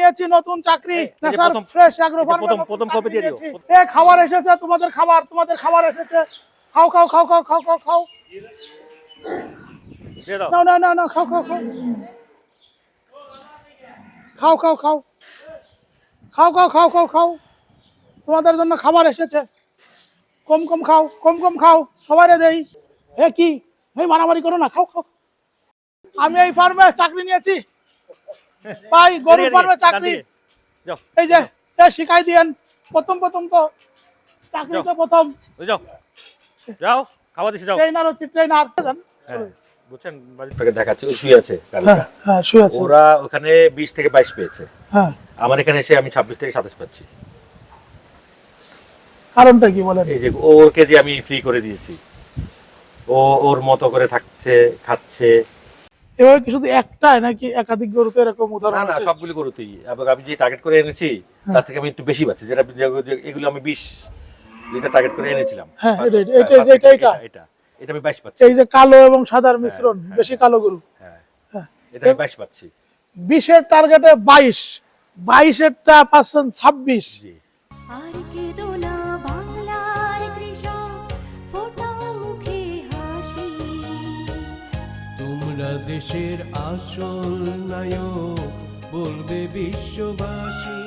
নিয়েছি নতুন চাকরি প্রথম- ফ্রেশ চাকরি দিয়ে দিও। এ খাবার এসেছে তোমাদের খাবার তোমাদের খাবার এসেছে খাও খাও খাও খাও খাও খাও খাও না না না না খাও খাও খাও খাও খাও খাও খাও খাও খাও খাও খাও তোমাদের জন্য খাবার এসেছে কম কম খাও কম কম খাও সবাই দেই এ কি এই মারামারি করো না খাও খাও আমি এই ফার্মে চাকরি নিয়েছি ভাই গরু ফার্মে চাকরি? এই যে এ শিখাই দিয়েন। প্রথম প্রথম তো চাকরিতে যাও। প্রথম। যাও। যাও খাওয়া দিছি যাও। ট্রেনার হচ্ছে ট্রেনার হ্যাঁ, বুঝছেন? বাজিতটাকে দেখাচ্ছে ও শুয়ে আছে হ্যাঁ হ্যাঁ শুয়ে আছে। ওরা ওখানে বিশ থেকে বাইশ পেয়েছে। হ্যাঁ। আমার এখানে এসে আমি ছাব্বিশ থেকে সাতাশ পাচ্ছি। কারণটা কি বলেন? এই যে ওরকে যে আমি ফ্রি করে দিয়েছি। ও ওর মতো করে থাকছে খাচ্ছে। এভাবে কি শুধু একটাই নাকি একাধিক গরুতে এরকম উদাহরণ না সবগুলো করতেই এবং আমি যে টার্গেট করে এনেছি তার থেকে আমি একটু বেশি পাচ্ছি। যেটা এগুলো আমি বিশ লিটার টার্গেট করে এনেছিলাম। হ্যাঁ, এটা- এটা- হ্যাঁ, এটা- এটা- এটা আমি বাইশ পাচ্ছি। এই যে কালো এবং সাদার মিশ্রণ হ্যাঁ, বেশি কালো গরু। হ্যাঁ। হ্যাঁ। এটা আমি বাইশ পাচ্ছি। বিশের টার্গেটে বাইশ। বাইশেরটা পাচ্ছেন ছাব্বিশ। জি। আর কেঁদো দেশের আসল নায়ক বলবে বিশ্ববাসী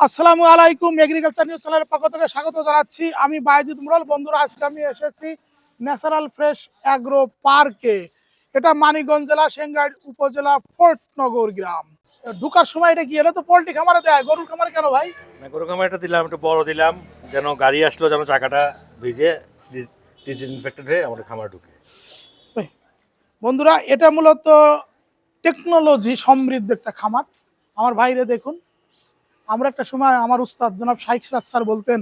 আসসালামু আলাইকুম এগ্রিকালচার নিউজ চ্যানেলের পক্ষ থেকে স্বাগত জানাচ্ছি। আমি বাইজিদ মুরাল। বন্ধুরা আজকে আমি এসেছি ন্যাচারাল ফ্রেশ অ্যাগ্রো পার্কে এটা মানিকগঞ্জ জেলা সেঙ্গাইট উপজেলা ফোর্টনগর গ্রাম। ঢুকার সময় এটা কি? এটা তো পোল্ট্রি খামারে দেয়। গরুর খামারে কেন ভাই? না গরু খামারটা দিলাম একটু বড় দিলাম যেন গাড়ি আসলো যেন চাকাটা ভিজে ডিসইনফেক্টেড হয়ে আমাদের খামার ঢুকে। বন্ধুরা, এটা মূলত টেকনোলজি সমৃদ্ধ একটা খামার। আমার ভাইরে দেখুন। আমরা একটা সময় আমার উস্তাদ জনাব শাইখ সিরাজ স্যার বলতেন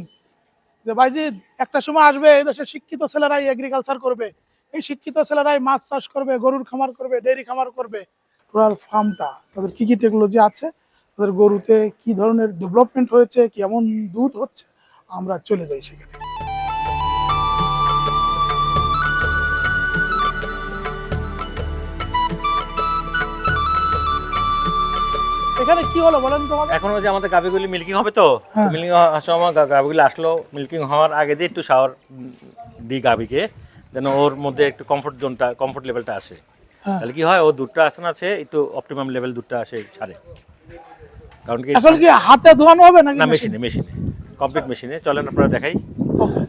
যে, ভাইজি, একটা সময় আসবে এই দেশের শিক্ষিত ছেলেরাই এগ্রিকালচার করবে। এই শিক্ষিত ছেলেরাই মাছ চাষ করবে, গরুর খামার করবে ডেয়ারি খামার করবে। টোটাল ফার্মটা তাদের কি কি টেকনোলজি আছে? তাদের গরুতে কি ধরনের ডেভেলপমেন্ট হয়েছে? কেমন দুধ হচ্ছে? আমরা চলে যাই সেখানে। এখানে কি হলো বলেন তো এখন যে আমাদের গাভিগুলি মিল্কিং হবে তো হ্যাঁ। মিল্কিং হওয়ার সময় গাভিগুলি আসলো মিল্কিং হওয়ার আগে দিয়ে একটু শাওয়ার দিই গাভিকে যেন ওর মধ্যে একটু কমফোর্ট জোনটা কমফোর্ট লেভেলটা আসে। হ্যাঁ। তাহলে কি হয় ও দুধটা আসে না আছে একটু অপটিমাম লেভেল দুধটা আসে ছাড়ে। কারণ কি এখন কি হাতে ধোয়ানো হবে নাকি না মেশিনে মেশিনে কমপ্লিট মেশিনে চলেন আপনারা দেখাই। ওকে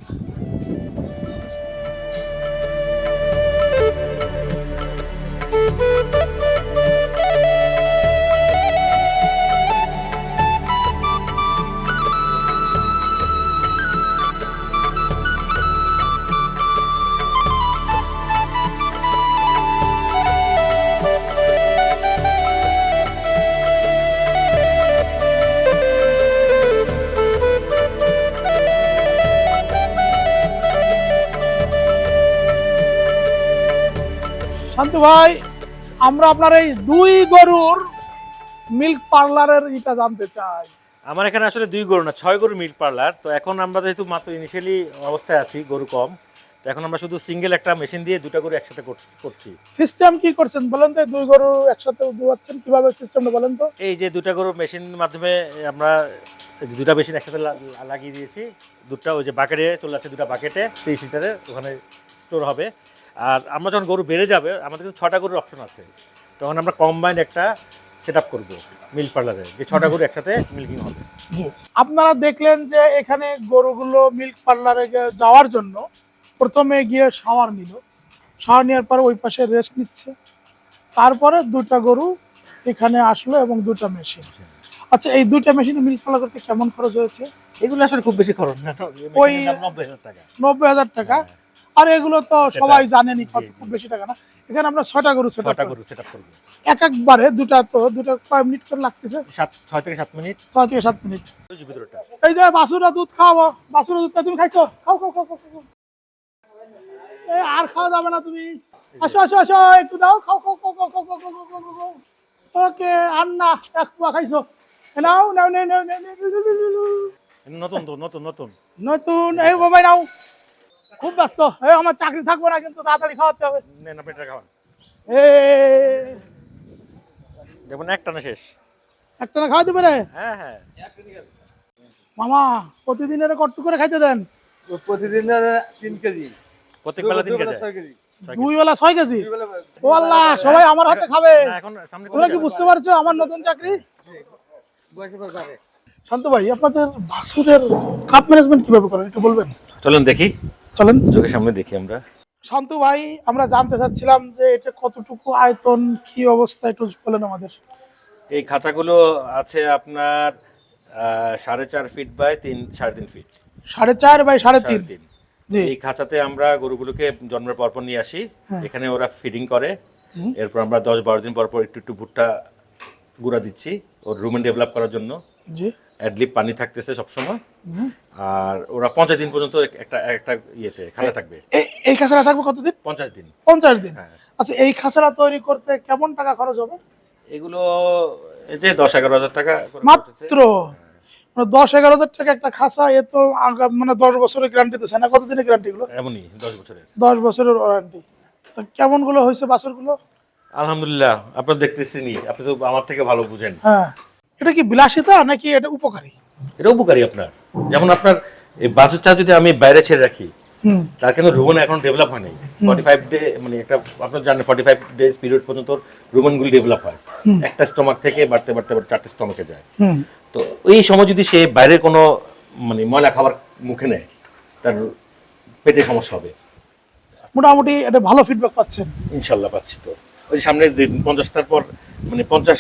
শান্তু ভাই আমরা আপনার এই দুই গরুর মিল্ক পার্লারের এটা জানতে চাই। আমার এখানে আসলে দুই গরু না ছয় গরু মিল্ক পার্লার তো এখন আমরা যেহেতু মাত্র ইনিশিয়ালি অবস্থায় আছি গরু কম। তো এখন আমরা শুধু সিঙ্গেল একটা মেশিন দিয়ে দুটা গরু একসাথে করছি। সিস্টেম কি করছেন বলেন তো? দুই গরু একসাথে দুয়াচ্ছেন কীভাবে সিস্টেমটা বলেন তো? এই যে দুটা গরু মেশিন মাধ্যমে আমরা দুটা মেশিন একসাথে লাগিয়ে দিয়েছি। দুটা ওই যে বাকেটে চলে যাচ্ছে দুটা বাকেটে তিরিশ লিটারে ওখানে স্টোর হবে। আর আমরা যখন গরু বেড়ে যাবে আমাদের কিন্তু ছটা গরুর অপশন আছে। তখন আমরা কম্বাইন্ড একটা সেট আপ করব মিল্ক পার্লারে যে ছটা গরু একসাথে মিল্কিং হবে। আপনারা দেখলেন যে এখানে গরুগুলো মিল্ক পার্লারে যাওয়ার জন্য প্রথমে গিয়ে শাওয়ার নিল। শাওয়ার নেওয়ার পর ওই পাশে রেস্ট নিচ্ছে। তারপরে দুটা গরু এখানে আসলো এবং দুটা মেশিন আচ্ছা এই দুটা মেশিনে মিল্ক পার্লার করতে কেমন খরচ হয়েছে? এগুলো আসলে খুব বেশি খরচ না। ওই- নব্বই হাজার টাকা। নব্বই হাজার টাকা। হ্যাঁ। আর এগুলো তো সবাই জানেনি কত। খুব বেশি টাকা না এখানে আমরা ছটা গরু সেটা ছটা গরু সেট আপ করব এক একবারে দুটা তো দুটা কয় মিনিট করে লাগতেছে সাত ছয় থেকে সাত মিনিট ছয় থেকে সাত মিনিট এই যে বাসুরা দুধ খাওয়াবো বাসুরা দুধটা তুমি খাইছো খাও খাও খাও খাও আর খাওয়া যাবে না তুমি আসো আসো আসো একটু দাও খাও খাও খাও খাও খাও খাও খাও খাও খাও। ওকে আর না এক পুয়া খাইছো নাও নাও নাও নাও নাও, নাও। নতুন তো নতুন নতুন নতুন এই মোবাইল নাও খুব ব্যস্ত। এই আমার চাকরি থাকব না কিন্তু তাড়াতাড়ি খাওয়াতে হবে। খাওয়ান। এ দেখুন এক টানা শেষ। একটা না খাওয়াতে পারে? হ্যাঁ হ্যাঁ। মামা প্রতিদিনের কট্টু করে খাইতে দেন। প্রতিদিন তিন কেজি। প্রত্যেক বেলা তিন কেজি? দুই বেলা ছয় কেজি? দুই ও আল্লাহ সবাই আমার হাতে খাবে। না, তোমরা কি বুঝতে পারছ আমার নতুন চাকরি? শান্ত ভাই আপনাদের বাসুরের কাপ ম্যানেজমেন্ট কীভাবে করেন একটু বলবেন? চলুন দেখি। চলেন। চোখের সামনে দেখি আমরা। শান্তু ভাই আমরা জানতে চাচ্ছিলাম যে এটা কতটুকু আয়তন কি অবস্থা একটু বলেন আমাদের। এই খাঁচাগুলো আছে আপনার আহ, সাড়ে চার ফিট বাই তিন সাড়ে তিন ফিট সাড়ে চার বাই সাড়ে তিন। এই খাঁচাতে আমরা গরুগুলোকে জন্মের পরপর নিয়ে আসি। হ্যাঁ। এখানে ওরা ফিডিং করে। এরপর আমরা দশ বারো দিন পর পর একটু একটু ভুট্টা গুঁড়া দিচ্ছি। ওর রুমেন ডেভেলপ করার জন্য। জি। অ্যাডলিপ পানি থাকতেছে সবসময়। আর ওরা পঞ্চাশ দিন পর্যন্ত একটা একটা ইয়েতে খাঁচা থাকবে। এই- খাঁচাটা থাকবে কতদিন? পঞ্চাশ দিন। পঞ্চাশ দিন। হ্যাঁ। আচ্ছা এই খাঁচাটা তৈরি করতে কেমন টাকা খরচ হবে? এগুলো এই যে দশ এগারো হাজার টাকা মাত্র? মানে দশ এগারো হাজার টাকা একটা খাঁচা এ তো মানে দশ বছরের গ্যারান্টি দিচ্ছে না? কতদিনের গ্যারান্টি গুলো এমনই দশ বছরের। দশ বছরের ওয়ারেন্টি তো কেমনগুলো হয়েছে বাছরগুলো আলহামদুলিল্লাহ আপনার দেখতেছেনি আপনি তো আমার থেকে ভালো বুঝেন। হ্যাঁ। এটা কি বিলাসিতা নাকি এটা উপকারী? এটা উপকারী আপনার। যেমন আপনার এই বাজুটা যদি আমি বাইরে ছেড়ে রাখি হুম। তার কিন্তু রুমন এখন ডেভেলপ হয় নাই। ফর্টি ফাইভ ডে মানে একটা আপনার জানেন ফর্টি ফাইভ ডেজ পিরিয়ড পর্যন্ত রুমনগুলি ডেভেলপ হয়। একটা স্টমাক থেকে বাড়তে বাড়তে বাড়তে চারটে স্টমাকে যায়। হুম। তো এই সময় যদি সে বাইরের কোনো মানে ময়লা খাবার মুখে নেয় তার পেটে সমস্যা হবে। মোটামুটি এটা ভালো ফিডব্যাক পাচ্ছেন। ইনশাল্লাহ পাচ্ছি তো। ওই সামনের পঞ্চাশটার পর মানে পঞ্চাশ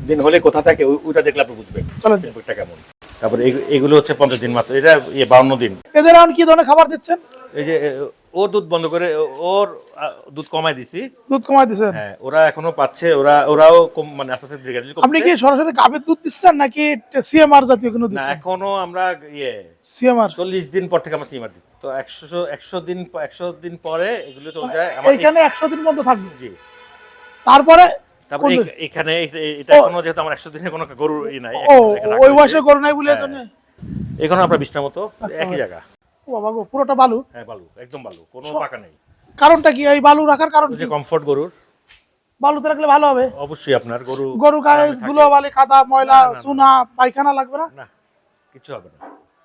দিন হলে কোথা থাকে ওইটা দেখলে আপনি বুঝবেন। কেমন? তারপরে এগুলো হচ্ছে পঞ্চাশ দিন মাত্র। এটা ইয়ে বাউন্ন দিন। এদের এখন কি ধরনের খাবার দিচ্ছেন? এই যে ওর দুধ বন্ধ করে ওর দুধ কমাই দিছি। দুধ কমাই দিচ্ছেন হ্যাঁ ওরা এখনও পাচ্ছে ওরা ওরাও কম মানে আস্তে আস্তে ধীরে ধীরে আপনি কি সরাসরি গাভীর দুধ দিচ্ছেন নাকি সিএমআর জাতীয় কোনো না এখনও আমরা ইয়ে সিএমআর? চল্লিশ দিন পর থেকে আমরা সিমার দিই তো একশো একশো দিন প- একশো দিন পরে এগুলো চলে যায় আমার এইখানে একশো দিন পর্যন্ত থাকবে? জি। তারপরে এখানে এটা ও। যেহেতু আমার একশো দিনের কোনো গরু ই নাই ও ওই বয়সে গরু নাই বলে। জন্য আপনার বিশটার মতো একই জায়গা। ও বাবা গো পুরোটা বালু? হ্যাঁ বালু একদম বালু কোনো পাকা নেই। কারণটা কি এই বালু রাখার কারণ যে কমফোর্ট গরুর। বালুতে রাখলে ভালো হবে। অবশ্যই আপনার গরু গরু গায়ে ধুলো বালি কাদা ময়লা না, না, না। চুনা পায়খানা লাগবে না? না কিছু হবে না।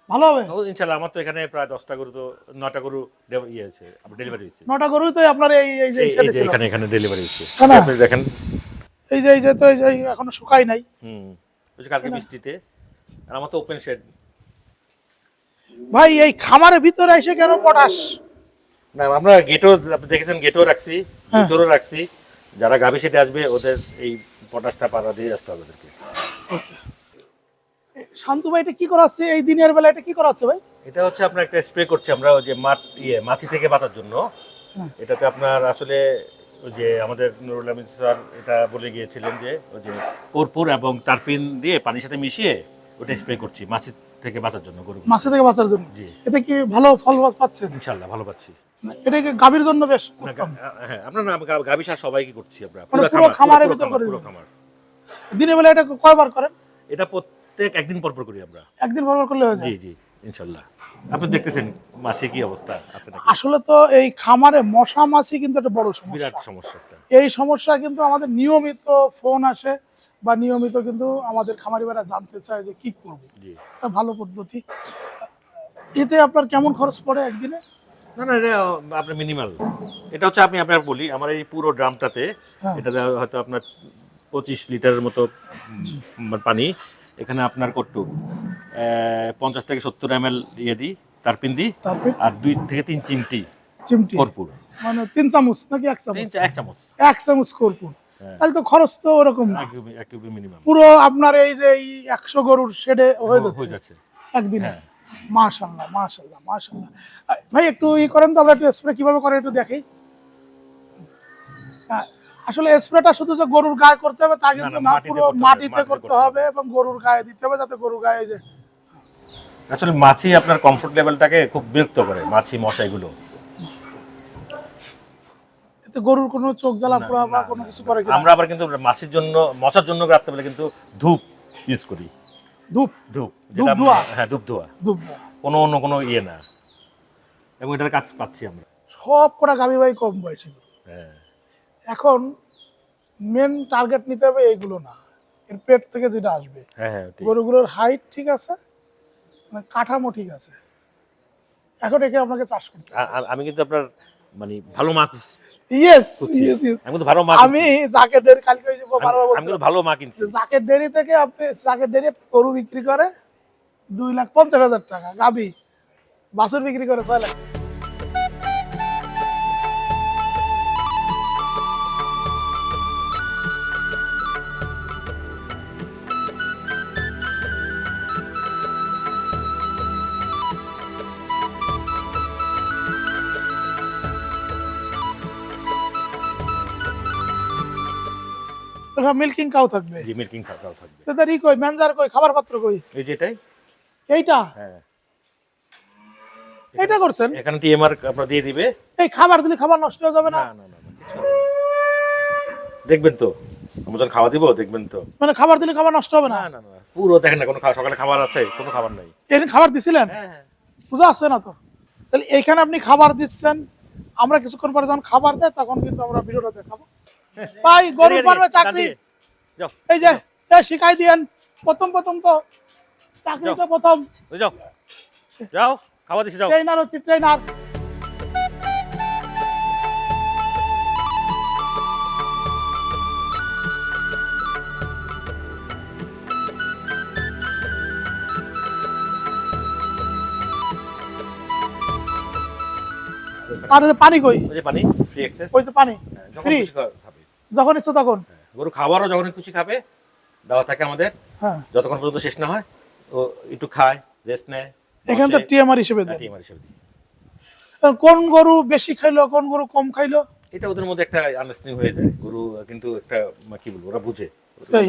ভালো হবে? ও, ইনশাল্লাহ আমার তো এখানে প্রায় দশটা গরু তো নটা গরু ইয়ে হয়েছে ডেলিভারি হয়েছে। গরুই তো আপনার এই এই যে। এখানে এখানে ডেলিভারি হয়েছে। আপনি দেখেন এই যে এই যে তো এই যে এখনও শুকাই নাই। হুম ওই যে কালকে বৃষ্টিতে আর আমার তো ওপেন শেড ভাই এই খামারের ভিতরে এসে কেন পটাশ না আমরা গেটও দেখেছেন গেটও রাখছি হ্যাঁ। ভিতরও রাখছি। যারা গাভী সেটে আসবে ওদের এই পটাশটা পাড়া দিয়ে আসতে হবে ওদেরকে। শান্তু ভাই এটা কি করাচ্ছে? এই দিনের বেলা এটা কি করাচ্ছে ভাই? এটা হচ্ছে আপনার একটা স্প্রে করছি আমরা ওই যে মাঠ ইয়ে মাছি থেকে বাঁচার জন্য। হ্যাঁ। এটাতে আপনার আসলে ওই যে আমাদের নুরুল আমিন স্যার এটা বলে গিয়েছিলেন যে ওই যে কর্পূর এবং তারপিন দিয়ে পানির সাথে মিশিয়ে ওটা স্প্রে করছি মাছের থেকে বাঁচার জন্য গরু মাছে থেকে বাঁচার জন্য? জি। এটা কি ভালো ফল পাচ্ছেন? ইনশাল্লাহ ভালো পাচ্ছি। এটা কি গাভীর জন্য বেশ? উত্তম। হ্যাঁ আমরা না গাভী সার সবাইকে করছি আমরা মানে পুরো পুরো খামার খামারের পুরো ভিতর খামার, করে পুরো। খামার। দিনের বেলা এটা কয়বার করেন? এটা প্রত্যেক একদিন পর পর করি আমরা। একদিন পর পর করলে হয়ে যায়? জি জি ইনশাল্লাহ আপনি দেখতেছেন মাছে কি অবস্থা আছে নাকি? আসলে তো এই খামারে মশা মাছি কিন্তু একটা বড় বিরাট সমস্যা সমস্যা এই সমস্যা কিন্তু আমাদের নিয়মিত ফোন আসে বা নিয়মিত কিন্তু আমাদের জানতে চায় যে কি করব। একটা ভালো পদ্ধতি। এতে আপনার কেমন খরচ পড়ে একদিনে? না না এটা আপনার মিনিমাল এটা হচ্ছে আমি আপনার বলি আমার এই পুরো ড্রামটাতে হ্যাঁ। এটা হয়তো আপনার পঁচিশ লিটারের মতো পানি। এখানে আপনার কট্টু পঞ্চাশ থেকে সত্তর এম এল ইয়ে দিই তারপিন দিই আর দুই থেকে তিন চিমটি চিমটি। কর্পূর। মানে তিন চামচ নাকি এক চামচ? এক চামচ। এক চামচ কর্পূর। হ্যাঁ। তাহলে তো খরচ তো ওরকম না। মিনিমাম পুরো আপনার এই যে এই একশো গরুর শেডে হয়ে হয়ে যাচ্ছে। একদিনে। হ্যাঁ। মাশাল্লাহ মাশাল্লাহ মাশাল্লাহ ভাই একটু ই করেন তো আমরা একটু স্প্রে কীভাবে করে একটু দেখি আসলে স্প্রেটা শুধু যে গরুর গায়ে করতে হবে তা কিন্তু না, পুরো মাটিতে করতে হবে এবং গরুর গায়ে দিতে হবে যাতে গরুর গায়ে যে আসলে মাছি আপনার কমফোর্ট লেভেলটাকে খুব বিরক্ত করে মাছি মশা এগুলো এতে গরুর কোনো চোখ জ্বালা পোড়া বা কোনো কিছু করে? আমরা আবার কিন্তু মাছির জন্য মশার জন্য রাখতে পারলে কিন্তু ধূপ ইউজ করি। ধূপ? ধূপ ধূপ ধোয়া? হ্যাঁ ধূপ ধোয়া। ধূপ কোনো অন্য কোনো ইয়ে না। এবং এটার কাজ পাচ্ছি আমরা। সব কটা গাভী ভাই কম বয়সী হ্যাঁ। এখন মেন টার্গেট নিতে হবে এইগুলো না। এর পেট থেকে যেটা আসবে। হ্যাঁ হ্যাঁ গরুগুলোর হাইট ঠিক আছে মানে কাঠামো ঠিক আছে। এখন একে আপনাকে চাষ করতে আমি কিন্তু আপনার মানে ভালো মা ইয়েস ইয়েস আমি কিন্তু ভালো মা আমি জাকের ডেরি কালকে ওই যে আমি- কিন্তু ভালো মা কিনছি। যে ডেরি থেকে আপনি জাকের ডেরি গরু বিক্রি করে দুই লাখ পঞ্চাশ হাজার টাকা গাবি বাছুর বিক্রি করে ছয় লাখ। মিল্কিং কাউ থাকবে। জি মিল্কিং থাকাও থাকবে। তো তার ই কই ম্যানেজার কই খাবার পাত্র কই? এই যে এটাই? এইটা? হ্যাঁ। এইটা করছেন? এখানে টিএমআর আপনার দিয়ে দিবে। এই খাবার দিলে খাবার নষ্ট হয়ে যাবে না? না না। দেখবেন তো আমরা খাওয়া দিব দেখবেন তো। মানে খাবার দিলে খাবার নষ্ট হবে না? না না পুরো দেখেন না কোনো সকালে খাবার আছে কোনো খাবার নাই। এদিন খাবার দিছিলেন? হ্যাঁ হ্যাঁ। বুঝা আসছে না তো? তাহলে এইখানে আপনি খাবার দিচ্ছেন আমরা কিছুক্ষণ পরে যখন খাবার দেয় তখন কিন্তু আমরা ভিডিওটা দেখাবো। ভাই গরু ফার্মে চাকরি। এই যে এ শিখাই দিয়েন। প্রথম প্রথম তো চাকরিতে প্রথম। ওই যাও। যাও খাওয়া দিছি যাও। ট্রেনার হচ্ছে ট্রেনার আর পানি কই? ওই যে পানি ফ্রি অ্যাক্সেস ওই যে পানি ফ্রি খাবে যখন ইচ্ছে তখন। হ্যাঁ, গরু খাবারও যখন খুশি খাবে দেওয়া থাকে আমাদের। হ্যাঁ। যতক্ষণ পর্যন্ত শেষ না হয় ও একটু খায় রেস্ট নেয় এখান বসে, টিএমআর হিসেবে দেন। TMR হিসেবে দিই। কোন গরু বেশি খাইলো কোন গরু কম খাইলো? এটা ওদের মধ্যে একটা আন্ডারস্ট্যান্ডিং হয়ে যায়। গরু কিন্তু একটা কি বলব ওরা বুঝে। হয়ে।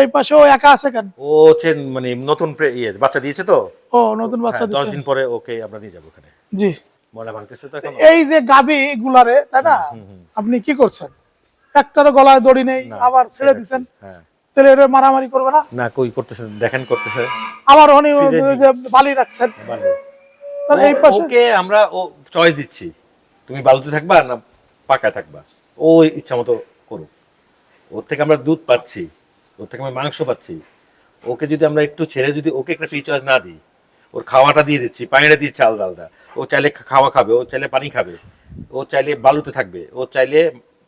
এই পাশে ও একা আছে কেন? ও হচ্ছে মানে নতুন ইয়ে বাচ্চা দিয়েছে তো। ও নতুন বাচ্চা হ্যাঁ, দশ দিন পরে ওকে আমরা নিয়ে যাব ওখানে। জি। ময়লা ভাঙতেছে তো এখন। এই যে গাবি গুলারে তাই না? আপনি কি করছেন? একটারও গলায় দড়ি নেই আবার ছেড়ে ঠিক দিচ্ছেন। হ্যাঁ। তাহলে এটা মারামারি করবে না? না কই করতেছে দেখেন করতেছে। আবার উনি যে বালি রাখছেন। তাহলে এই পাশে ওকে আমরা ও চয়েস দিচ্ছি। তুমি বালুতে থাকবা না পাকায় থাকবা? ও ইচ্ছা মতো করুক। ওর থেকে আমরা দুধ পাচ্ছি ওর থেকে আমরা মাংস পাচ্ছি। ওকে যদি আমরা একটু ছেড়ে যদি ওকে একটা ফ্রি চয়েস না দিই ওর খাওয়াটা দিয়ে দিচ্ছি পানিটা দিচ্ছি আলাদা আলাদা। ও চাইলে খাওয়া খাবে ও চাইলে পানি খাবে ও চাইলে বালুতে থাকবে ও চাইলে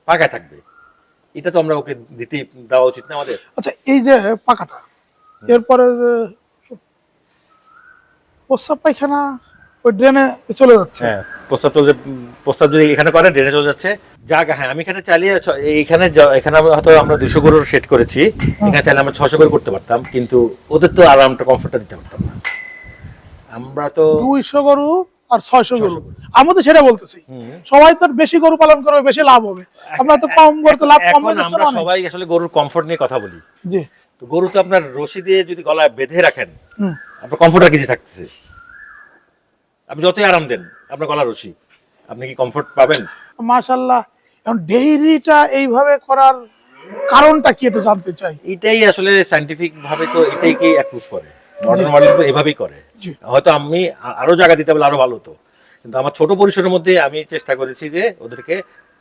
পাকায় থাকবে। এটা তো আমরা ওকে দিতে দেওয়া উচিত না আমাদের। আচ্ছা এই যে পাকাটা এরপরে যে প্রস্রাব পায়খানা ওই ড্রেনে চলে যাচ্ছে। হ্যাঁ প্রস্তাব চলছে প্রস্তাব যদি এখানে করে ড্রেনে চলে যাচ্ছে। জায়গা হ্যাঁ আমি এখানে চালিয়ে য- এখানে হয়তো আমরা দুশো গরুর সেট করেছি। এখানে চাইলে আমরা ছশো করে করতে পারতাম কিন্তু ওদের তো আরামটা কমফোর্টটা দিতে পারতাম না। আমরা তো দুইশো গরু আর ছয়শো গরু। আমি তো সেটা বলতেছি। সবাই তো বেশি গরু পালন করবে বেশি লাভ হবে। আমরা তো কম গরু লাভ কম আমরা সবাই আসলে গরুর কমফোর্ট নিয়ে কথা বলি। জি। তো গরু তো আপনার রশি দিয়ে যদি গলায় বেঁধে রাখেন আপনার কমফোর্ট আর কিছু থাকতেছে? আপনি যতই আরাম দেন আপনার গলা রশি আপনি কি কমফোর্ট পাবেন? মাশাল্লাহ এখন ডেইরিটা এইভাবে করার কারণটা কি একটু জানতে চাই। এটাই আসলে সাইন্টিফিক ভাবে তো এটাই কি অ্যাপ্রুভ করে। মডার্ন মডেল তো এভাবেই করে। হয়তো আমি আরও জায়গা দিতে পারলে আরও ভালো হতো। কিন্তু আমার ছোট পরিসরের মধ্যে আমি চেষ্টা করেছি যে ওদেরকে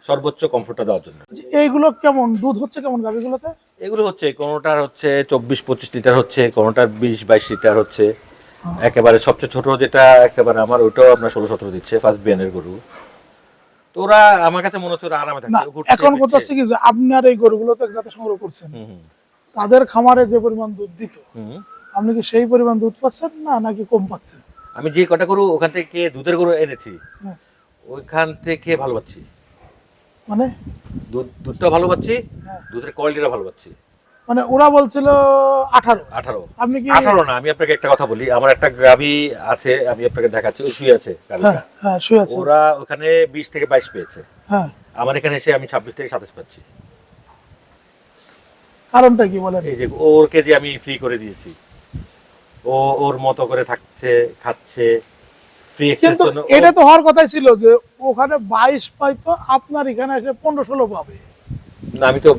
সর্বোচ্চ কমফোর্টটা দেওয়ার জন্য। এইগুলো কেমন? দুধ হচ্ছে কেমন গাভিগুলোতে এগুলো হচ্ছে কোনোটার হচ্ছে চব্বিশ পঁচিশ লিটার হচ্ছে কোনোটার বিশ বাইশ লিটার হচ্ছে। একেবারে সবচেয়ে ছোট যেটা একেবারে আমার ওটাও আপনার ষোলো সতেরো দিচ্ছে ফার্স্ট বিয়ানের গরু। তো ওরা আমার কাছে মনে হচ্ছে ওরা আরামে ঘুরছে, এখন কথা। হচ্ছে কি যে আপনার এই গরুগুলো তো যাতে সংগ্রহ করছেন তাদের খামারে যে পরিমাণ দুধ দিত। আপনি কি সেই পরিমাণ দুধ পাচ্ছেন না নাকি কম পাচ্ছেন? আমি যে কটা গরু ওখান থেকে দুধের গরু এনেছি হ্যাঁ। ওইখান থেকে ভালো পাচ্ছি। মানে? দুধ দুধটাও ভালো পাচ্ছি হ্যাঁ। দুধের কোয়ালিটিটা ভালো পাচ্ছি। মানে ওরা বলছিল আঠারো। আঠারো। আপনি কি আঠারো না আমি আপনাকে একটা কথা বলি আমার একটা গাভি আছে আমি আপনাকে দেখাচ্ছি ওই শুয়ে আছে হ্যাঁ হ্যাঁ শুয়ে আছে। ওরা ওখানে বিশ থেকে বাইশ পেয়েছে। হ্যাঁ। আমার এখানে এসে আমি ছাব্বিশ থেকে সাতাশ পাচ্ছি। কারণটা কি বলেন? এই যে ওরকে যে আমি ফ্রি করে দিয়েছি। ও ওর মতো করে থাকছে খাচ্ছে ফ্রি কিন্তু এটা তো হওয়ার কথাই ছিল যে ওখানে বাইশ পাইতো আপনার এখানে এসে পনেরো ষোলো পাবে। না আমি তো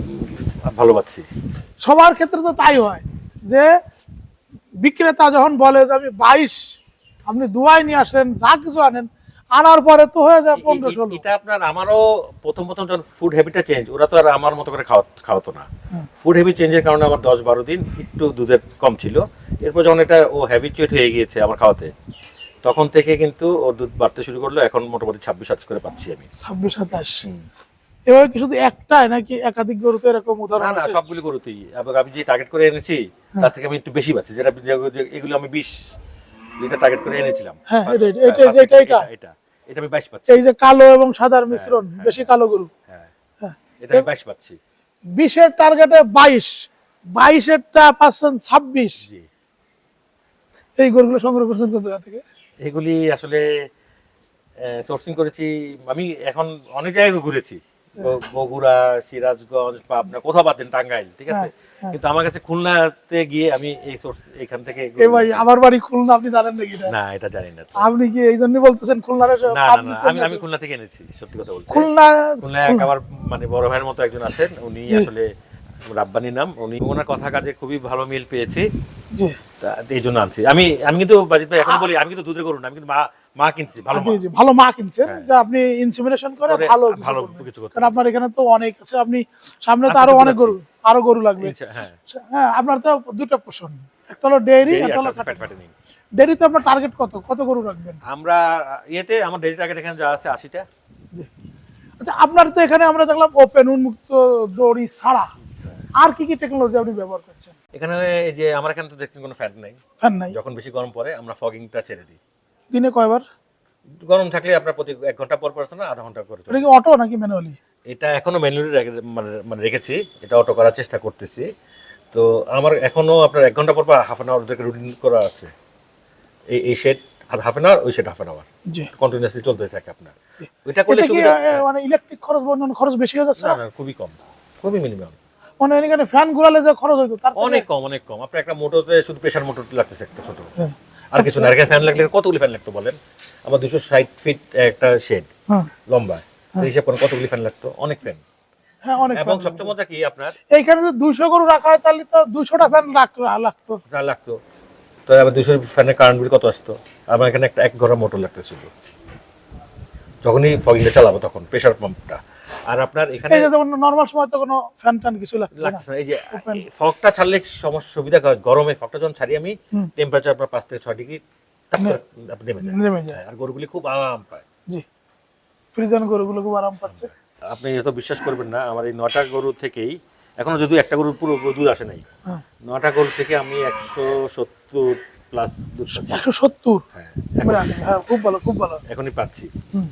ভালো পাচ্ছি। সবার ক্ষেত্রে তো তাই হয় যে বিক্রেতা যখন বলে যে আমি বাইশ আপনি দুয়াই নিয়ে আসেন যা কিছু আনেন আনার পরে তো হয়ে যায় পনেরো ষোলো। এটা আপনার আমারও প্রথম প্রথম যখন ফুড হ্যাবিটটা চেঞ্জ ওরা তো আর আমার মতো করে খাওয়া খাওয়াতো না। ফুড হ্যাবিট চেঞ্জের কারণে আমার দশ বারো দিন একটু দুধের কম ছিল। এরপর যখন এটা ও হ্যাবিচুয়েট হয়ে গিয়েছে আমার খাওয়াতে তখন থেকে কিন্তু ওর দুধ বাড়তে শুরু করল। এখন মোটামুটি ছাব্বিশ সাতাশ করে পাচ্ছি আমি। ছাব্বিশ সাতাশ। এবার কি শুধু একটাই নাকি একাধিক গরুতে এরকম উদাহরণ না সবগুলো গরুতেই। এবং আমি যে টার্গেট করে এনেছি তার থেকে আমি একটু বেশি পাচ্ছি। যেটা এগুলো আমি বিশ লিটার টার্গেট করে এনেছিলাম। হ্যাঁ, এটা- এটা- এটা- এটা- এটা আমি পাচ্ছি। এই যে কালো এবং সাদার মিশ্রণ হ্যাঁ, বেশি কালো গরু। হ্যাঁ হ্যাঁ। এটা আমি পাচ্ছি। বিশের টার্গেটে বাইশ বাইশেরটা পাচ্ছেন ছাব্বিশ। জি। এই গরুগুলো সংগ্রহ করছেন কোথা থেকে? এগুলি আসলে সোর্সিং করেছি আমি এখন অনেক জায়গায় ঘুরেছি। বগুড়া সিরাজগঞ্জ পাবনা কোথাও বাদ দেন টাঙ্গাইল ঠিক আছে? হ্যাঁ, কিন্তু আমার কাছে খুলনাতে গিয়ে আমি এই সোর্স এখান থেকে ভাই আমার বাড়ি খুলনা আপনি জানেন নাকি না এটা জানি না। আপনি কি এই জন্য বলতেছেন খুলনার না আমি আমি খুলনা থেকে এনেছি সত্যি কথা বলতে। খুলনা খুলনা এক আমার মানে বড় ভাইয়ের মতো একজন আছেন উনি আসলে রাব্বানি নাম উনি ওনার কথা কাজে খুবই ভালো মিল পেয়েছি। জি। তা এই জন্য আনছি। আমি আমি কিন্তু বাজিত ভাই এখন বলি আমি কিন্তু দুধের করুন আমি কিন্তু মা মা কিনছি ভালো জি জি ভালো মা কিনছেন হ্যাঁ। যে আপনি ইনসিমিনেশন করে ভালো ভালো কিছু করতে কারণ আপনার এখানে তো অনেক আছে আপনি সামনে তো আরও অনেক গরু আরও গরু লাগবে। হ্যাঁ। হ্যাঁ আপনার তো দুটো পোষণ একটা হলো ডেয়ারি একটা হলো ফ্যাটেনিং ডেয়ারিতে আপনার টার্গেট কত? কত গরু রাখবেন? আমরা ইয়েতে আমার ডেইরি টার্গেট এখানে যা আছে আশিটা। আচ্ছা আপনার তো এখানে আমরা দেখলাম ওপেন উন্মুক্ত দড়ি ছাড়া। আর কি কি টেকনোলজি আপনি ব্যবহার করছেন? এখানে এই যে আমার এখানে তো দেখছেন কোনো ফ্যাট নেই। ফ্যান নাই। যখন বেশি গরম পড়ে আমরা ফগিংটা ছেড়ে দিই। দিনে কয়বার? গরম থাকলে আপনার প্রতি এক ঘণ্টা পর পর না আধা ঘণ্টা করে এটা কি অটো নাকি ম্যানুয়ালি? এটা এখনও ম্যানুয়ালি মানে মানে রেখেছি এটা অটো করার চেষ্টা করতেছি। তো আমার এখনও আপনার এক ঘণ্টা পর পর হাফ অ্যান আওয়ার রুটিন করা আছে। এই এই শেড আর হাফ অ্যান আওয়ার ওই শেড হাফ অ্যান আওয়ার জি। কন্টিনিউয়াসলি চলতে থাকে আপনার। ওইটা করলে সুবিধা মানে ইলেকট্রিক খরচ বর্ণন খরচ বেশি হয়ে যাচ্ছে? না খুবই কম খুবই মিনিমাম মানে এখানে ফ্যান ঘোরালে যে খরচ হইতো তার অনেক কম অনেক কম। আপনার একটা মোটরতে শুধু প্রেশার মোটর লাগতেছে একটা ছোট। হ্যাঁ। আর কিছু না। আর ফ্যান লাগলে কতগুলি ফ্যান লাগতো বলেন? আমার দুশো ষাট ফিট একটা শেড হ্যাঁ। লম্বা। হিসাব করেন কতগুলি ফ্যান লাগতো? অনেক ফ্যান হ্যাঁ অনেক এবং সবচেয়ে মজা কি আপনার? এইখানে দুইশো গরু রাখা হয় তাহলে তো ফ্যান লাগতো। লাগতো। তো আবার দুশো ফ্যানের কারেন্ট বিল কত আসতো? আমার এখানে একটা এক ঘরের মোটর লাগতেছিল। যখনই ফগিংটা চালাবো তখন প্রেশার পাম্পটা আর আপনার এখানে এই যে যেমন নর্মাল সময় তো কোনো ফ্যান ট্যান কিছু লাগছে না। এই যে. ফগটা ছাড়লে সমস্যা সুবিধা হয়, গরমে ফগটা যখন ছাড়ি আমি টেম্পারেচার আপনার পাঁচ থেকে ছয় ডিগ্রি নেমে যায় নেমে যায় আর গরুগুলি খুব আরাম পায়। জি। ফ্রিজন গরুগুলো খুব আরাম পাচ্ছে। আপনি এত বিশ্বাস করবেন না আমার এই নটা গরু থেকেই এখনও যদি একটা গরুর পুরো দুধ আসে নাই হ্যাঁ। নটা গরু থেকে আমি একশো সত্তর প্লাস একশো সত্তর? হ্যাঁ হ্যাঁ খুব ভালো খুব ভালো। এখনই পাচ্ছি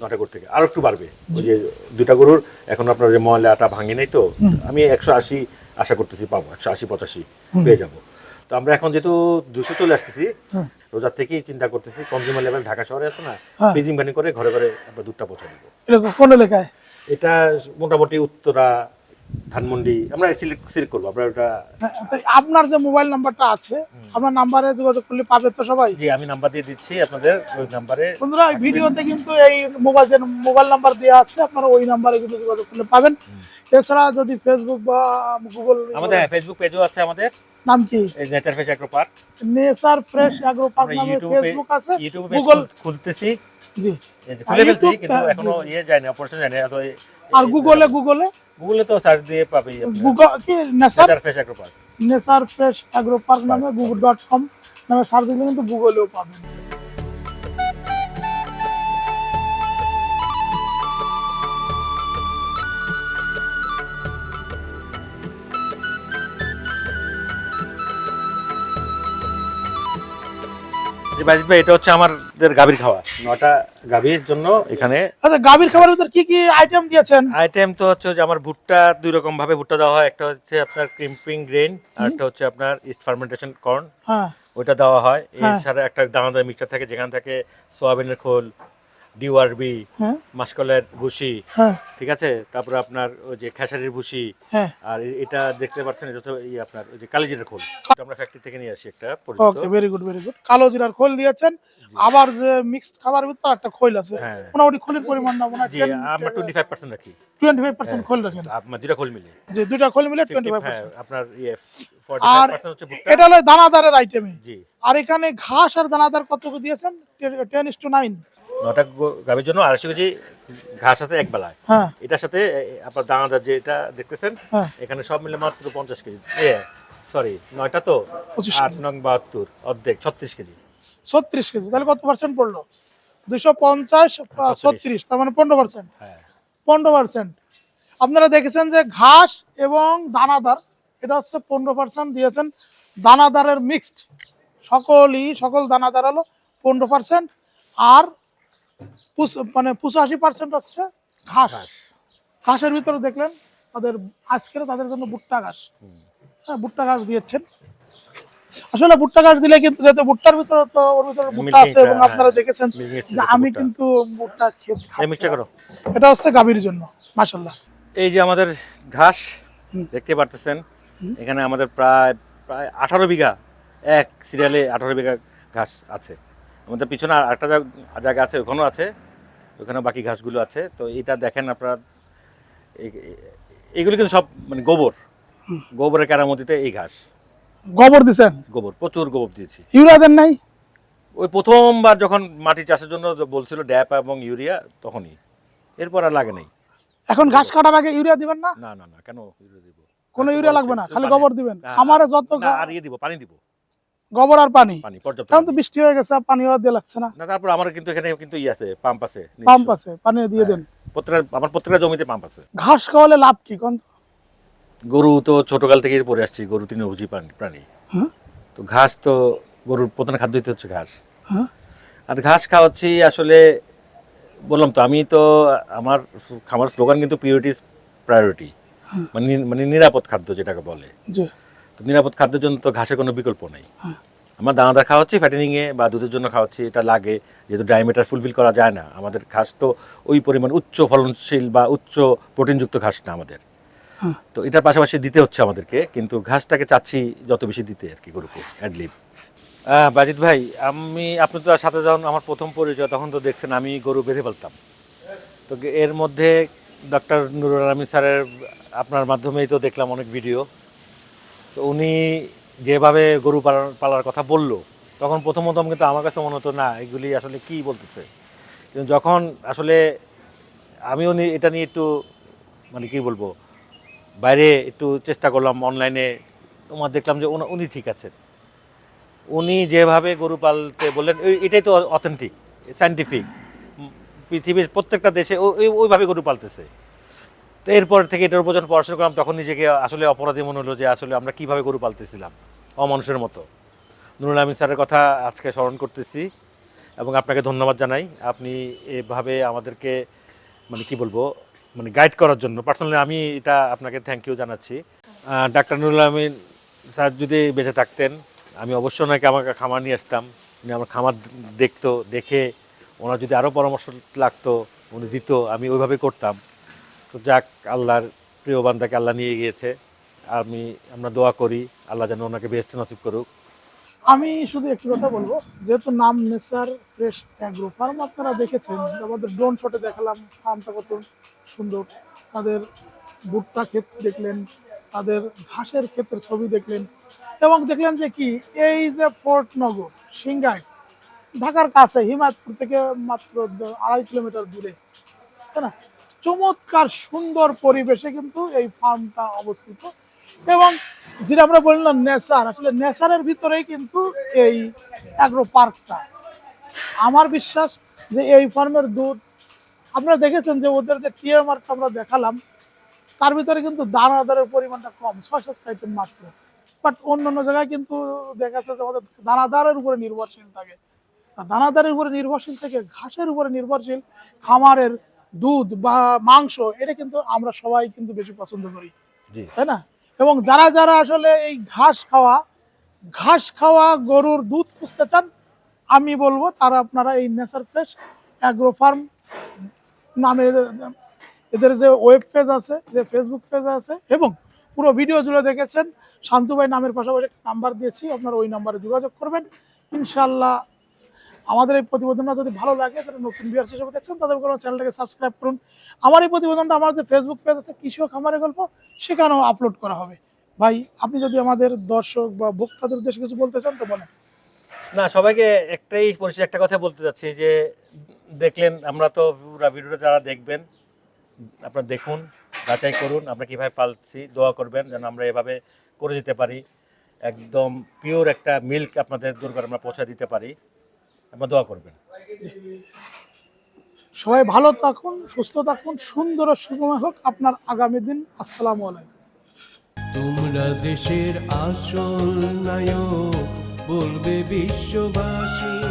নটা গরু থেকে। আরও একটু বাড়বে। ওই যে দুটা গরুর এখন আপনার যে ময়লাটা ভাঙে নাই তো আমি একশো আশি আশা করতেছি পাবো একশো আশি পঁচাশি পেয়ে যাব। তো আমরা এখন যেহেতু দুশো চলে আসতেছি রোজার থেকেই চিন্তা করতেছি কনজিউমার লেভেল ঢাকা শহরে আছে না হ্যাঁ। ফ্রিজিং ভ্যানি করে ঘরে ঘরে আমরা দুধটা পৌঁছে দিব। এটা কোন এলাকায়? এটা মোটামুটি উত্তরা ধানমন্ডি আমরা সিলেক্ট সিলেক্ট করব আমরা ওটা হ্যাঁ, আপনার যে মোবাইল নাম্বারটা আছে আপনার নাম্বারে যোগাযোগ করলে পাবে তো সবাই? জি আমি নাম্বার দিয়ে দিচ্ছি আপনাদের ওই নাম্বারে বন্ধুরা এই ভিডিওতে কিন্তু এই মোবাইল যে মোবাইল নাম্বার দেওয়া আছে আপনারা ওই নাম্বারে কিন্তু যোগাযোগ করলে পাবেন। এছাড়া যদি ফেসবুক বা গুগল আমাদের ফেসবুক পেজও আছে আমাদের। নাম কি? Nature face agro park nature fresh agro park নামে ফেসবুক আছে ইউটিউবে গুগল খুলতেছি। জি। খুলে ফেলছি কিন্তু হ্যাঁ, এখনও। ইয়ে যায় না অপারেশন যায় না আর গুগলে গুগলে গুগলে তো সার্চ দিয়ে পাবেই গুগল কি nature fresh agro park nature fresh agro park নামে গুগল ডট কম নামে সার্চ দিলে কিন্তু গুগলেও পাবেন। যে বাজিত ভাই এটা হচ্ছে আমাদের গাভীর খাওয়া নটা গাভীর জন্য এখানে আচ্ছা গাভীর খাবারের ভিতর কি কি আইটেম দিয়েছেন? আইটেম তো হচ্ছে যে আমার ভুট্টা দুই রকম ভাবে ভুট্টা দেওয়া হয়। একটা হচ্ছে আপনার ক্রিম্পিং গ্রেন আর একটা হচ্ছে আপনার ইস্ট ফার্মেন্টেশন কর্ন হ্যাঁ। ওইটা দেওয়া হয়। হ্যাঁ। এছাড়া একটা দানাদার মিক্সচার থাকে যেখান থাকে সোয়াবিনের খোল ডিওআরবি হ্যাঁ। মাসকলের ভুসি হ্যাঁ। ঠিক আছে? তারপরে আপনার ওই যে খেসারির ভুসি হ্যাঁ। আর এটা দেখতে পাচ্ছেন হচ্ছে এই আপনার ওই যে কালিজিরের খোল। আমরা ফ্যাক্টরি থেকে নিয়ে আসি একটা পরিচিত। Okay very good very good কালো জিরার খোল দিয়েছেন। আবার যে মিক্সড খাবারের ভিতর একটা খোল আছে। মোটামুটি খোলের পরিমাণটা মনে হয় জি আমরা টোয়েন্টি ফাইভ পার্সেন্ট রাখি। টোয়েন্টি ফাইভ পার্সেন্ট খোল রাখেন। আপনার দুটা খোল মিলে। যে দুইটা খোল মিলে টোয়েন্টি 50 ফাইভ হ্যাঁ, পার্সেন্ট আপনার ইয়ে ফর্টি আর ফাইভ পার্সেন্ট হচ্ছে ভুট্টা। এটা হলো দানাদারের আইটেমে জি। আর এখানে ঘাস আর দানাদার কত দিয়েছেন? টেন ইস টু নাইন নটা গাভীর জন্য আড়াইশো কেজি ঘাস আছে এক বেলায়। হ্যাঁ। এটার সাথে আপনার দানাদার যেটা দেখতেছেন হ্যাঁ। এখানে সব মিলে মাত্র পঞ্চাশ কেজি। সরি নয়টা তো? আট নং বাহাত্তর অর্ধেক ছত্রিশ কেজি। ছত্রিশ কেজি তাহলে কত পার্সেন্ট পড়ল? দুশো পঞ্চাশ ছত্রিশ। তার মানে পনেরো পার্সেন্ট হ্যাঁ। পনেরো পার্সেন্ট আপনারা দেখেছেন যে ঘাস এবং দানাদার এটা হচ্ছে পনেরো পার্সেন্ট দিয়েছেন। দানাদারের মিক্সড সকলই সকল দানাদার হলো পনেরো পার্সেন্ট আর মানে পঁচাশি পার্সেন্ট হচ্ছে ঘাস। ঘাস। ঘাসের ভিতরে দেখলেন তাদের আজকের তাদের জন্য ভুট্টা ঘাস। হ্যাঁ ভুট্টা ঘাস দিয়েছেন। আসলে ভুট্টা ঘাস দিলে কিন্তু যেহেতু ভুট্টার ভিতরে তো ওর ভিতরে ভুট্টা আছে এবং আপনারা হ্যাঁ, দেখেছেন যে আমি কিন্তু ভুট্টা এটা হচ্ছে গাভীর জন্য মাশাল্লাহ এই যে আমাদের ঘাস দেখতে পারতেছেন এখানে আমাদের প্রায় প্রায় আঠারো বিঘা এক সিরিয়ালে আঠারো বিঘা ঘাস আছে। আমাদের পিছনে আর একটা জায়গা আছে ওখানেও আছে। ওখানে বাকি ঘাসগুলো আছে। তো এটা দেখেন আপনার এগুলো কিন্তু সব মানে গোবর। গোবরের কেরামতিতে এই ঘাস। গোবর দিছেন? গোবর প্রচুর গোবর দিয়েছি। ইউরিয়া দেন নাই? ওই প্রথমবার যখন মাটি চাষের জন্য বলছিল ড্যাপ এবং ইউরিয়া তখনই। এরপর আর লাগে নাই। এখন ঘাস কাটার আগে ইউরিয়া দিবেন না? না না না কেন ইউরিয়া দিব? কোনো ইউরিয়া লাগবে না খালি গোবর দিবেন। খামারে যত আর ইয়ে দিব পানি দিব। গোবর আর পানি। এখন তো বৃষ্টি হয়ে গেছে পানি আর দিয়ে লাগছে না। তারপর আমার কিন্তু এখানে কিন্তু ইয়ে আছে পাম্প আছে পাম্প আছে পানি দিয়ে দেন। প্রত্যেকটা আমার প্রত্যেকটা জমিতে পাম্প আছে। ঘাস খাওয়ালে লাভ কি কোন গরু তো ছোটকাল থেকেই পরে আসছি গরু তৃণভোজী প্রাণী প্রাণী। হ্যাঁ? তো ঘাস তো গরুর প্রধান খাদ্যই তো হচ্ছে ঘাস। হ্যাঁ? আর ঘাস খাওয়াচ্ছি আসলে বললাম তো আমি তো আমার খামার স্লোগান কিন্তু পিওরিটিস প্রায়োরিটি মানে মানে নিরাপদ খাদ্য যেটাকে বলে। তো নিরাপদ খাদ্যের জন্য তো ঘাসের কোনো বিকল্প নেই। হ্যাঁ। আমরা দানাদার খাওয়াচ্ছি ফ্যাটেনিংয়ে বা দুধের জন্য খাওয়াচ্ছি এটা লাগে। যেহেতু ডায়ামিটার ফুলফিল করা যায় না আমাদের ঘাস তো ওই পরিমাণ উচ্চ ফলনশীল বা উচ্চ প্রোটিনযুক্ত ঘাস না আমাদের। হ্যাঁ। তো এটার পাশাপাশি দিতে হচ্ছে আমাদেরকে কিন্তু ঘাসটাকে চাচ্ছি যত বেশি দিতে আর কি গরুকে অ্যাডলিভ বাজিত ভাই আমি আপনি তো সাথে যখন আমার প্রথম পরিচয় তখন তো দেখছেন আমি গরু বেঁধে ফেলতাম। তো এর মধ্যে ডক্টর নুরুল আলমী স্যারের আপনার মাধ্যমেই তো দেখলাম অনেক ভিডিও তো উনি যেভাবে গরু পালন পালার কথা বলল, তখন প্রথম প্রথম কিন্তু আমার কাছে মনে হতো, না, এগুলি আসলে কি বলতেছে? কিন্তু যখন আসলে আমিও নি- এটা নিয়ে একটু মানে কি বলব, বাইরে একটু চেষ্টা করলাম অনলাইনে, তোমার দেখলাম যে উনি- উনি ঠিক আছেন। উনি যেভাবে গরু পালতে বললেন এটাই তো অথেন্টিক সাইন্টিফিক পৃথিবীর প্রত্যেকটা দেশে ওই- ওইভাবে গরু পালতেছে। তো এরপর থেকে এটার উপর যখন পড়াশোনা করলাম, তখন নিজেকে আসলে অপরাধী মনে হলো যে আসলে আমরা কীভাবে গরু পালতেছিলাম, অমানুষের মতো। নুরুল আমিন স্যারের কথা আজকে স্মরণ করতেছি এবং আপনাকে ধন্যবাদ জানাই। আপনি এভাবে আমাদেরকে মানে কি বলব মানে গাইড করার জন্য পার্সোনালি আমি এটা আপনাকে থ্যাংক ইউ জানাচ্ছি। ডাক্তার নুরুল আমিন স্যার যদি বেঁচে থাকতেন, আমি অবশ্যই ওনাকে আমাকে খামার নিয়ে আসতাম। উনি আমার খামার দেখতো, দেখে ওনার যদি আরও পরামর্শ লাগতো, উনি দিত, আমি ওইভাবে করতাম। তো যাক, আল্লাহর প্রিয় বান্দাকে আল্লাহ নিয়ে গিয়েছে। আমি, আমরা দোয়া করি, আল্লাহ যেন ওনাকে বেহেস্ত নসিব করুক। আমি শুধু একটি কথা বলব, যেহেতু নাম নেচার ফ্রেশ অ্যাগ্রো ফার্ম আপনারা দেখেছেন, আমাদের ড্রোন শটে দেখালাম, ফার্মটা কত সুন্দর। তাদের ভুট্টা ক্ষেত দেখলেন, তাদের ঘাসের ক্ষেতের ছবি দেখলেন, এবং দেখলেন যে কি, এই যে ফোর্ট নগর, সিংগাই, ঢাকার কাছে, হিমায়তপুর থেকে মাত্র আড়াই কিলোমিটার দূরে, তাই না? চমৎকার সুন্দর পরিবেশে কিন্তু এই ফার্মটা অবস্থিত। এবং যেটা আমরা বললাম নেচার আসলে নেচারের ভিতরেই কিন্তু এই অ্যাগ্রো পার্কটা আমার বিশ্বাস যে এই ফার্মের দুধ, আপনারা দেখেছেন যে ওদের যে টিএমআরটা আমরা দেখালাম, তার ভিতরে কিন্তু দানাদারের পরিমাণটা কম ছয় সাত মাত্র। বাট অন্য অন্য জায়গায় কিন্তু দেখা যাচ্ছে যে আমাদের দানাদারের উপরে নির্ভরশীল থাকে। দানাদারের উপরে নির্ভরশীল থেকে ঘাসের উপরে নির্ভরশীল, খামারের দুধ বা মাংস এটা কিন্তু আমরা সবাই কিন্তু বেশি পছন্দ করি। তাই না? এবং যারা যারা আসলে এই ঘাস খাওয়া ঘাস খাওয়া গরুর দুধ খুঁজতে চান আমি বলব তারা আপনারা এই নেচার ফ্রেশ অ্যাগ্রো ফার্ম নামে এদের- এদের যে ওয়েব পেজ আছে যে ফেসবুক পেজ আছে এবং পুরো ভিডিও জুড়ে দেখেছেন শান্তু ভাই নামের পাশাপাশি একটা নাম্বার দিয়েছি আপনারা ওই নাম্বারে যোগাযোগ করবেন। ইনশাল্লাহ আমাদের এই প্রতিবেদনটা যদি ভালো লাগে, তাহলে নতুন বিয়ার্স হিসেবে দেখছেন, তাদের কোনো চ্যানেলটাকে সাবস্ক্রাইব করুন। আমার এই প্রতিবেদনটা, আমার যে ফেসবুক পেজ আছে, কৃষক খামারের গল্প, সেখানেও আপলোড করা হবে। ভাই, আপনি যদি আমাদের দর্শক বা ভোক্তাদের উদ্দেশ্যে কিছু বলতে চান, তো বলেন। না, সবাইকে একটাই পরিশেষে একটা কথা বলতে চাচ্ছি যে, দেখলেন, আমরা তো ভিডিওটা যারা দেখবেন, আপনারা দেখুন, যাচাই করুন, আমরা কীভাবে পালছি, দোয়া করবেন, যেন আমরা এভাবে করে দিতে পারি। একদম পিওর একটা মিল্ক আপনাদের দরকার আমরা পৌঁছে দিতে পারি। আপনারা দোয়া করবেন। সবাই ভালো থাকুন সুস্থ থাকুন সুন্দর ও সুগময় হোক। আপনার আগামী দিন আসসালামু আলাইকুম। তোমরা দেশের আসল নায়ক বলবে বিশ্ববাসী।